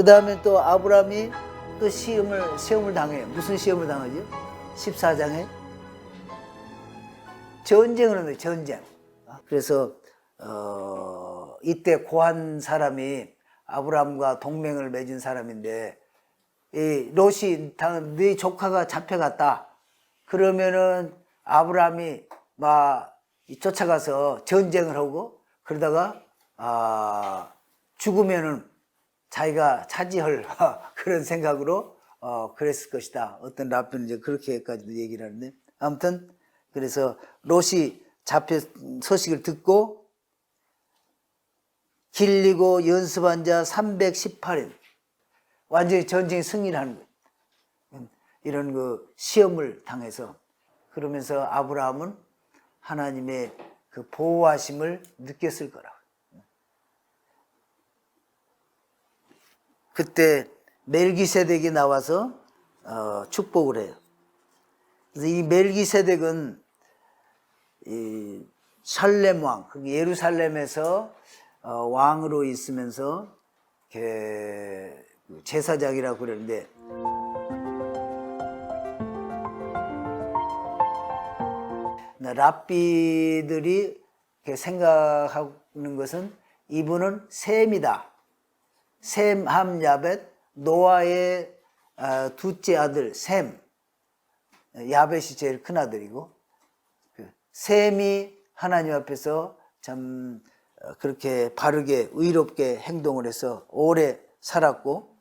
그 다음에 또 아브라함이 또 시험을 시험을 당해. 무슨 시험을 당하죠? 14장에 전쟁을 하는 거예요. 전쟁. 그래서 어, 이때 고한 사람이 아브라함과 동맹을 맺은 사람인데 이 롯이 당- 네 조카가 잡혀갔다. 그러면은 아브라함이 막 쫓아가서 전쟁을 하고 그러다가 아 죽으면은 자기가 차지할 그런 생각으로 어 그랬을 것이다. 어떤 라편은 이제 그렇게까지도 얘기를 하는데 아무튼 그래서 롯이 잡혀 소식을 듣고 길리고 연습한 자 318인 완전히 전쟁 승리를 하는 거예요. 이런 그 시험을 당해서 그러면서 아브라함은 하나님의 그 보호하심을 느꼈을 거라고. 그때 멜기세덱이 나와서 어, 축복을 해요. 그래서 이 멜기세덱은 이 살렘 왕, 그 예루살렘에서 어, 왕으로 있으면서 이렇게 제사장이라고 그러는데 랍비들이 생각하는 것은 이분은 셈이다. 셈, 함, 야벳, 노아의 어, 둘째 아들 셈, 야벳이 제일 큰 아들이고 그 셈이 하나님 앞에서 참 어, 그렇게 바르게 의롭게 행동을 해서 오래 살았고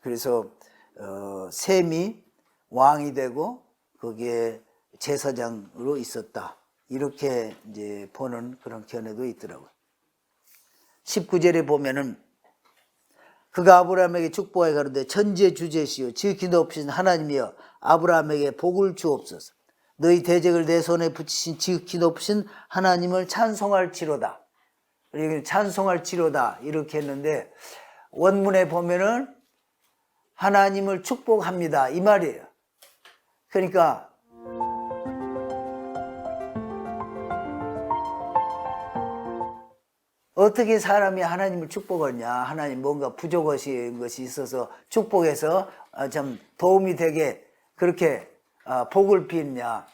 그래서 어, 셈이 왕이 되고 거기에 제사장으로 있었다 이렇게 이제 보는 그런 견해도 있더라고요. 19절에 보면은 그가 아브라함에게 축복하여 가로되 천지의 주제시요. 지극히 높으신 하나님이여 아브라함에게 복을 주옵소서. 너희 대적을 내 손에 붙이신 지극히 높으신 하나님을 찬송할 지로다. 여기 찬송할 지로다. 이렇게 했는데 원문에 보면은 하나님을 축복합니다. 이 말이에요. 그러니까 어떻게 사람이 하나님을 축복하냐? 하나님 뭔가 부족하신 것이 있어서 축복해서 아, 좀 도움이 되게 그렇게 아, 복을 빚냐?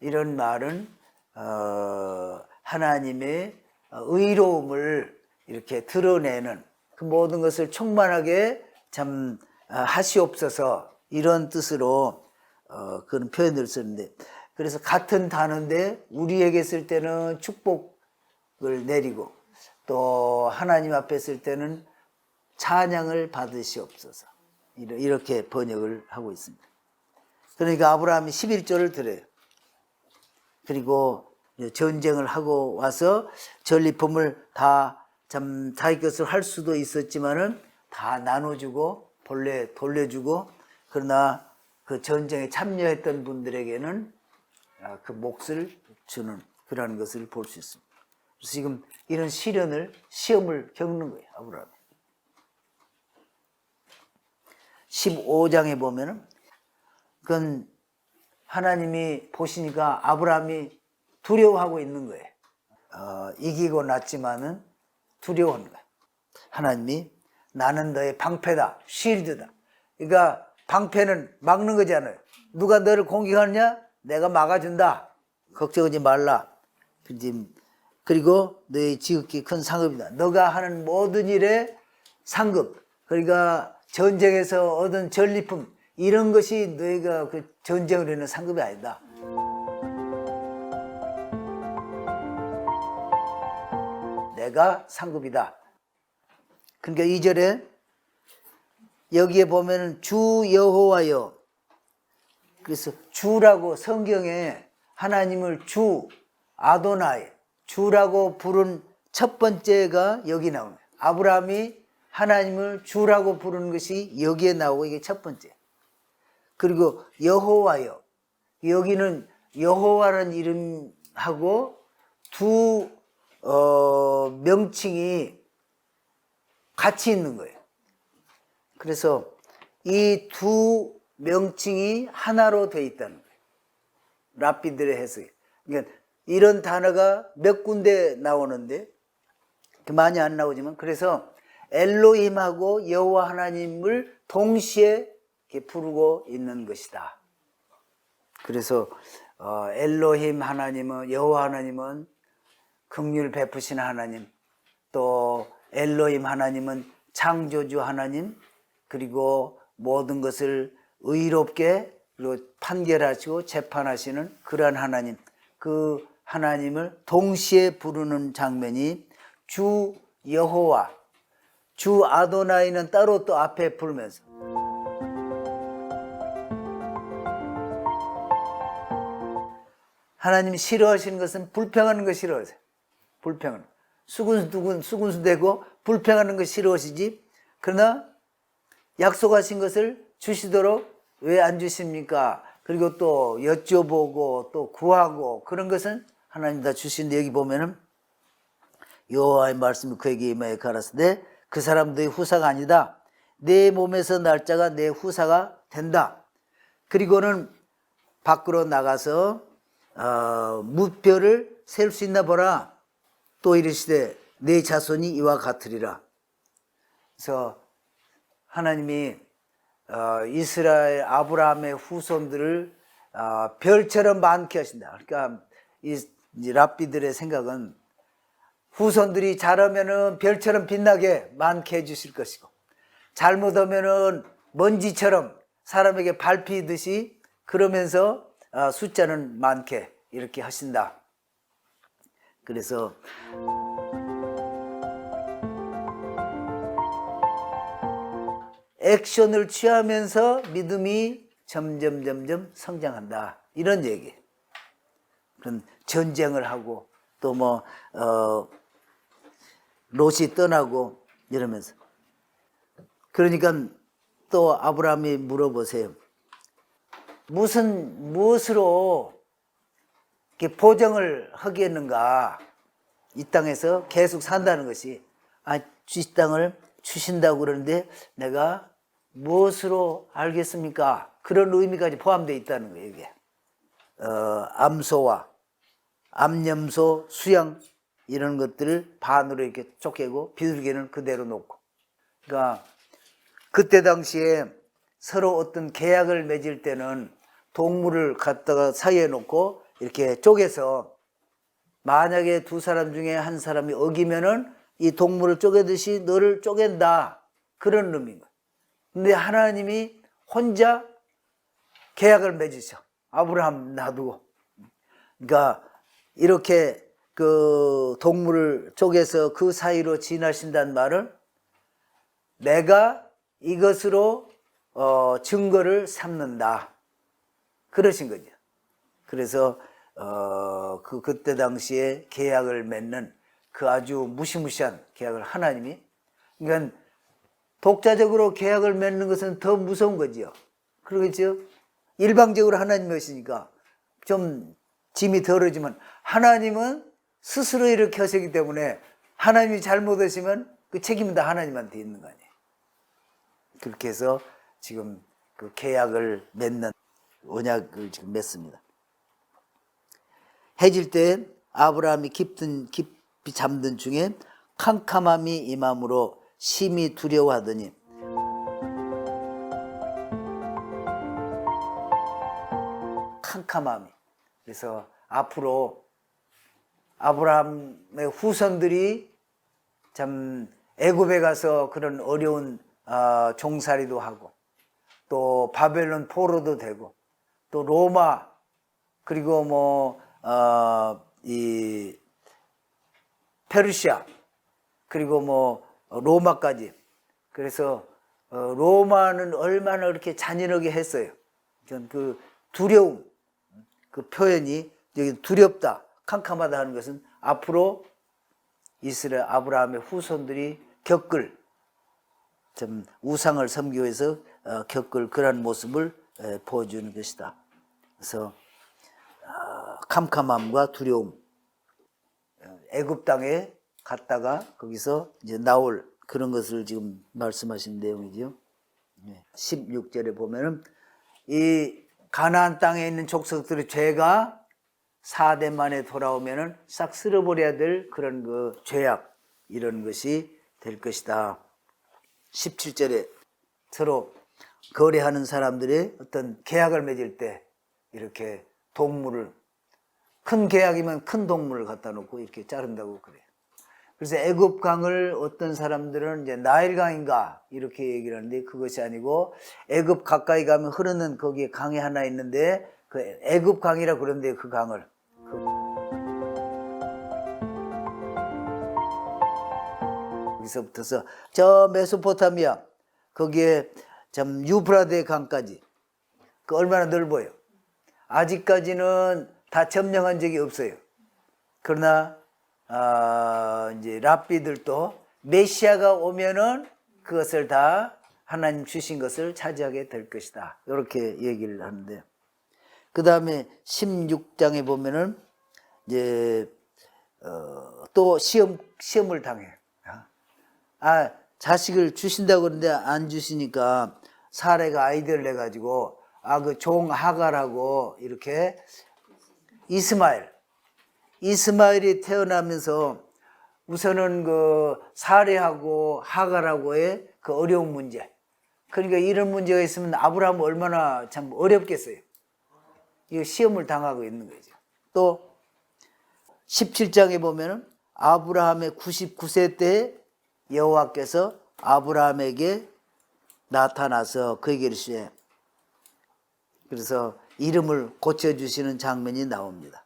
이런 말은 어, 하나님의 의로움을 이렇게 드러내는 그 모든 것을 충만하게 참 아, 하시옵소서 이런 뜻으로 어, 그런 표현을 쓰는데 그래서 같은 단어인데 우리에게 쓸 때는 축복 을 내리고 또 하나님 앞에 쓸 때는 찬양을 받으시옵소서 이렇게 번역을 하고 있습니다. 그러니까 아브라함이 11조를 드려요. 그리고 전쟁을 하고 와서 전리품을 다 참 자기 것을 할 수도 있었지만은 다 나눠주고 본래 돌려주고 그러나 그 전쟁에 참여했던 분들에게는 아, 그 몫을 주는 그러한 것을 볼 수 있습니다. 그래서 지금 이런 시련을 시험을 겪는 거예요 아브라함. 15장에 보면은 그건 하나님이 보시니까 아브라함이 두려워하고 있는 거예요. 어, 이기고 났지만은 두려워하는 거예요. 하나님이 나는 너의 방패다, 쉴드다. 그러니까 방패는 막는 거잖아요. 누가 너를 공격하느냐? 내가 막아준다. 걱정하지 말라. 이제 그리고 너의 지극히 큰 상급이다. 너가 하는 모든 일에 상급. 그러니까 전쟁에서 얻은 전리품 이런 것이 너희가 그 전쟁을 하는 상급이 아니다. 내가 상급이다. 그러니까 이절에 여기에 보면은 주 여호와여 그래서 주라고 성경에 하나님을 주 아도나이 주라고 부른 첫 번째가 여기 나옵니다. 아브라함이 하나님을 주라고 부르는 것이 여기에 나오고 이게 첫 번째. 그리고 여호와여 여기는 여호와라는 이름하고 두 어, 명칭이 같이 있는 거예요. 그래서 이 두 명칭이 하나로 되어 있다는 거예요. 랍비들의 해석이. 그러니까 이런 단어가 몇 군데 나오는데 많이 안 나오지만 그래서 엘로힘하고 여호와 하나님을 동시에 부르고 있는 것이다. 그래서 어, 엘로힘 하나님은 여호와 하나님은 긍휼 베푸신 하나님, 또 엘로힘 하나님은 창조주 하나님, 그리고 모든 것을 의롭게 그리고 판결하시고 재판하시는 그러한 하나님, 그 하나님을 동시에 부르는 장면이 주 여호와, 주 아도나이는 따로 또 앞에 부르면서 하나님이 싫어하시는 것은 불평하는 거 싫어하세요. 불평하는. 거. 수군수군 수군수되고 불평하는 거 싫어하시지. 그러나 약속하신 것을 주시도록 왜 안 주십니까? 그리고 또 여쭤보고 또 구하고 그런 것은 하나님 다 주신데 여기 보면은 여호와의 말씀이 그에게 임하여 가라사대 그 사람들의 후사가 아니다. 내 몸에서 날짜가 내 후사가 된다. 그리고는 밖으로 나가서 어, 무뼈를 셀 수 있나 보라. 또 이르시되 내 자손이 이와 같으리라. 그래서 하나님이 어, 이스라엘 아브라함의 후손들을 어, 별처럼 많게 하신다. 그러니까 이, 이 랍비들의 생각은 후손들이 잘하면은 별처럼 빛나게 많게 해주실 것이고 잘못하면은 먼지처럼 사람에게 밟히듯이 그러면서 어, 숫자는 많게 이렇게 하신다. 그래서 액션을 취하면서 믿음이 점점 점점 성장한다. 이런 얘기. 그런 전쟁을 하고 또뭐 어, 롯이 떠나고 이러면서 그러니까 또 아브라함이 물어보세요. 무슨 무엇으로 이렇게 보정을 하겠는가? 이 땅에서 계속 산다는 것이 아, 이 땅을 주신다고 그러는데 내가 무엇으로 알겠습니까? 그런 의미까지 포함되어 있다는 거예요, 이게. 어, 암소와 암염소, 수양 이런 것들을 반으로 이렇게 쪼개고 비둘기는 그대로 놓고. 그러니까 그때 당시에 서로 어떤 계약을 맺을 때는 동물을 갖다가 사이에 놓고 이렇게 쪼개서 만약에 두 사람 중에 한 사람이 어기면은 이 동물을 쪼개듯이 너를 쪼갠다. 그런 의미인 거예요. 근데 하나님이 혼자 계약을 맺으셔. 아브라함 놔두고. 그러니까 이렇게 그 동물을 쪼개서 그 사이로 지나신다는 말은 내가 이것으로 어, 증거를 삼는다. 그러신 거죠. 그래서 어, 그 그때 당시에 계약을 맺는 그 아주 무시무시한 계약을 하나님이 그러니까 독자적으로 계약을 맺는 것은 더 무서운 거지요. 그러겠죠? 일방적으로 하나님 것이니까 좀 짐이 덜어지만 하나님은 스스로 이렇게 하시기 때문에 하나님이 잘못하시면 그 책임은 다 하나님한테 있는 거 아니에요. 그렇게 해서 지금 그 계약을 맺는 언약을 지금 맺습니다. 해질 때 아브라함이 깊은 깊이 잠든 중에 캄캄함이 임함으로 심히 두려워하더니 캄캄함이 그래서 앞으로 아브라함의 후손들이 참 애굽에 가서 그런 어려운 어, 종살이도 하고 또 바벨론 포로도 되고 또 로마 그리고 뭐이 페르시아 그리고 뭐 로마까지 그래서 어, 로마는 얼마나 그렇게 잔인하게 했어요. 전그 두려움 그 표현이 여기 두렵다 캄캄하다 하는 것은 앞으로 이스라엘 아브라함의 후손들이 겪을 좀 우상을 섬기기 위해서 어, 겪을 그런 모습을 에, 보여주는 것이다. 그래서 어, 캄캄함과 두려움 어, 애굽 땅에 갔다가 거기서 이제 나올 그런 것을 지금 말씀하신 내용이죠. 16절에 보면은 이 가나안 땅에 있는 족속들의 죄가 4대 만에 돌아오면은 싹 쓸어버려야 될 그런 그 죄악 이런 것이 될 것이다. 17절에 서로 거래하는 사람들이 어떤 계약을 맺을 때 이렇게 동물을 큰 계약이면 큰 동물을 갖다 놓고 이렇게 자른다고 그래요. 그래서 애굽 강을 어떤 사람들은 이제 나일 강인가 이렇게 얘기를 하는데 그것이 아니고 애굽 가까이 가면 흐르는 거기에 강이 하나 있는데 그 애굽 강이라 그런데 그 강을 거기서부터서 저 메소포타미아 거기에 참 유프라데 강까지 그 얼마나 넓어요. 아직까지는 다 점령한 적이 없어요. 그러나 아, 이제 랍비들도 메시아가 오면은 그것을 다 하나님 주신 것을 차지하게 될 것이다. 이렇게 얘기를 하는데 그 다음에 16장에 보면은 이제 어, 또 시험 시험을 당해. 아 자식을 주신다고 그러는데 안 주시니까 사례가 아이디어를 내 가지고 아 그 종 하가라고 이렇게 이스마엘 이스마엘이 태어나면서 우선은 그 사례하고 하가라고의 그 어려운 문제 그러니까 이런 문제가 있으면 아브라함 얼마나 참 어렵겠어요. 이 시험을 당하고 있는 거죠. 또 17장에 보면은 아브라함의 99세 때 여호와께서 아브라함에게 나타나서 그에게 이르시되 그래서 이름을 고쳐 주시는 장면이 나옵니다.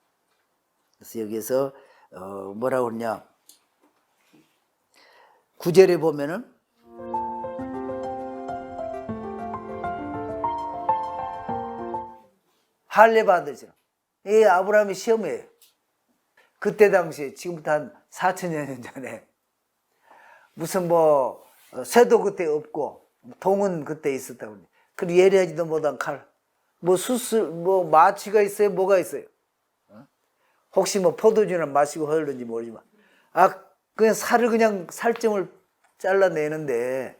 그래서 여기에서 어 뭐라고 그러냐? 9절에 보면은 할례 받으시라. 이 아브라함의 시험이에요. 그때 당시에 지금부터 한 4천 년 전에 무슨 뭐 어, 새도 그때 없고 동은 그때 있었다고 그리고 예리하지도 못한 칼. 뭐 수술 뭐 마취가 있어요? 뭐가 있어요? 어? 혹시 뭐 포도주나 마시고 흘렀는지 모르지만 아 그냥 살을 그냥 살점을 잘라내는데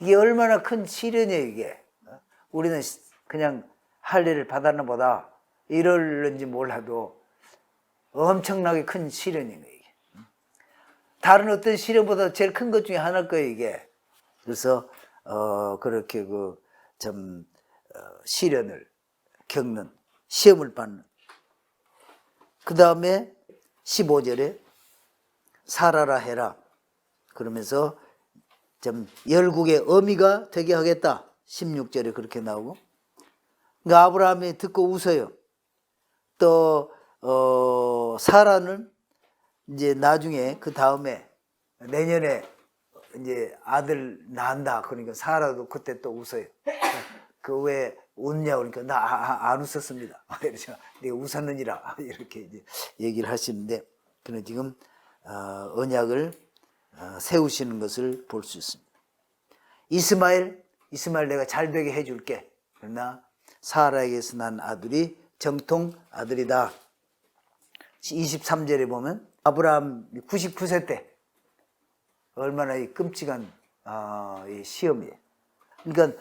이게 얼마나 큰 시련이에요 이게 어? 우리는 시- 그냥 할례를 받았나 보다 이럴는지 몰라도 엄청나게 큰 시련인 거예요 이게 다른 어떤 시련보다 제일 큰 것 중에 하나일 거예요 이게 그래서 어 그렇게 그참 어, 시련을 겪는 시험을 받는 그 다음에 15절에 살아라 해라. 그러면서 좀 열국의 어미가 되게 하겠다. 16절에 그렇게 나오고. 그러니까 아브라함이 듣고 웃어요. 또 어, 사라는 이제 나중에 그 다음에 내년에 이제 아들 낳는다. 그러니까 사라도 그때 또 웃어요. 그왜 웃냐 그러니까 나 안 웃었습니다. 이러죠. 내가 웃었느니라 이렇게 이제 얘기를 하시는데 그는 지금 어, 언약을 어, 세우시는 것을 볼 수 있습니다. 이스마엘 이스마엘 내가 잘 되게 해줄게. 그러나 사라에게서 난 아들이 정통 아들이다. 23절에 보면 아브라함 99세 때 얼마나 이 끔찍한 어, 이 시험이에요. 그러니까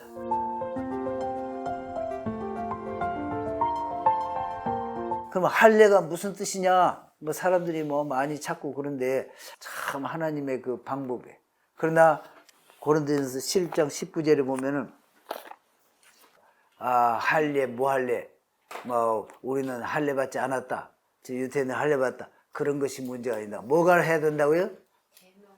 그럼 할례가 무슨 뜻이냐? 뭐 사람들이 뭐 많이 찾고 그런데 참 하나님의 그 방법에. 그러나 고린도전서 7장 19절에 보면은 아 할례 뭐 할례 뭐 우리는 할례 받지 않았다. 저 유태는 할례 받다. 그런 것이 문제가 아니다. 뭐가 해야 된다고요?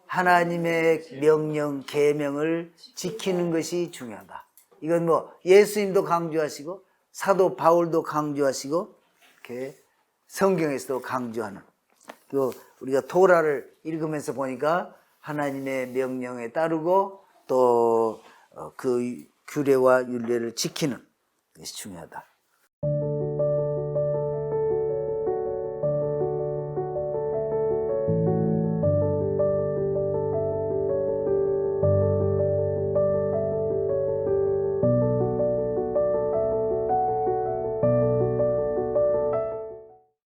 하나님의 명령 계명을 지키는 것이 중요하다. 이건 뭐 예수님도 강조하시고 사도 바울도 강조하시고 이렇게 성경에서도 강조하는 그 우리가 토라를 읽으면서 보니까 하나님의 명령에 따르고 또 그 규례와 윤례를 지키는 것이 중요하다.